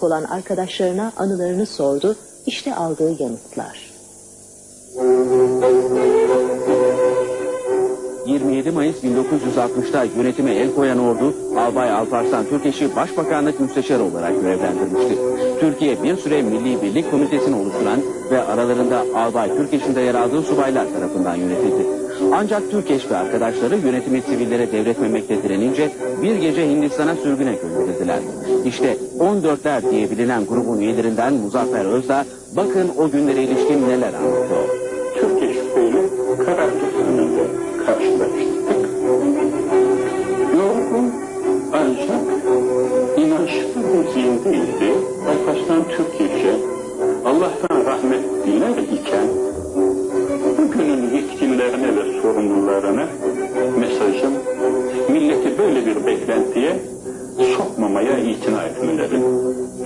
olan arkadaşlarına anılarını sordu. İşte aldığı yanıtlar. 27 Mayıs 1960'da yönetime el koyan ordu, Albay Alparslan Türkeş'i Başbakanlık Müsteşarı olarak görevlendirmişti. Türkiye bir süre Milli Birlik Komitesi'ni oluşturan ve aralarında Albay Türkeş'in de yer aldığı subaylar tarafından yönetildi. Ancak Türkeş ve arkadaşları yönetimi sivillere devretmemekte direnince bir gece Hindistan'a sürgüne gönderildiler. İşte 14'ler diye bilinen grubun üyelerinden Muzaffer Özdağ, bakın o günlere ilişkin neler anlatıyor. Türkiye şüpheyle karargah önünde karşılaştık. Yorgun ancak inançlı bir zihindeydi. Alparslan Türkiye'ye Allah'tan rahmet diler iken vekillerini ve sorumlularını mesajım milleti böyle bir beklentiye sokmamaya itina etmeleri.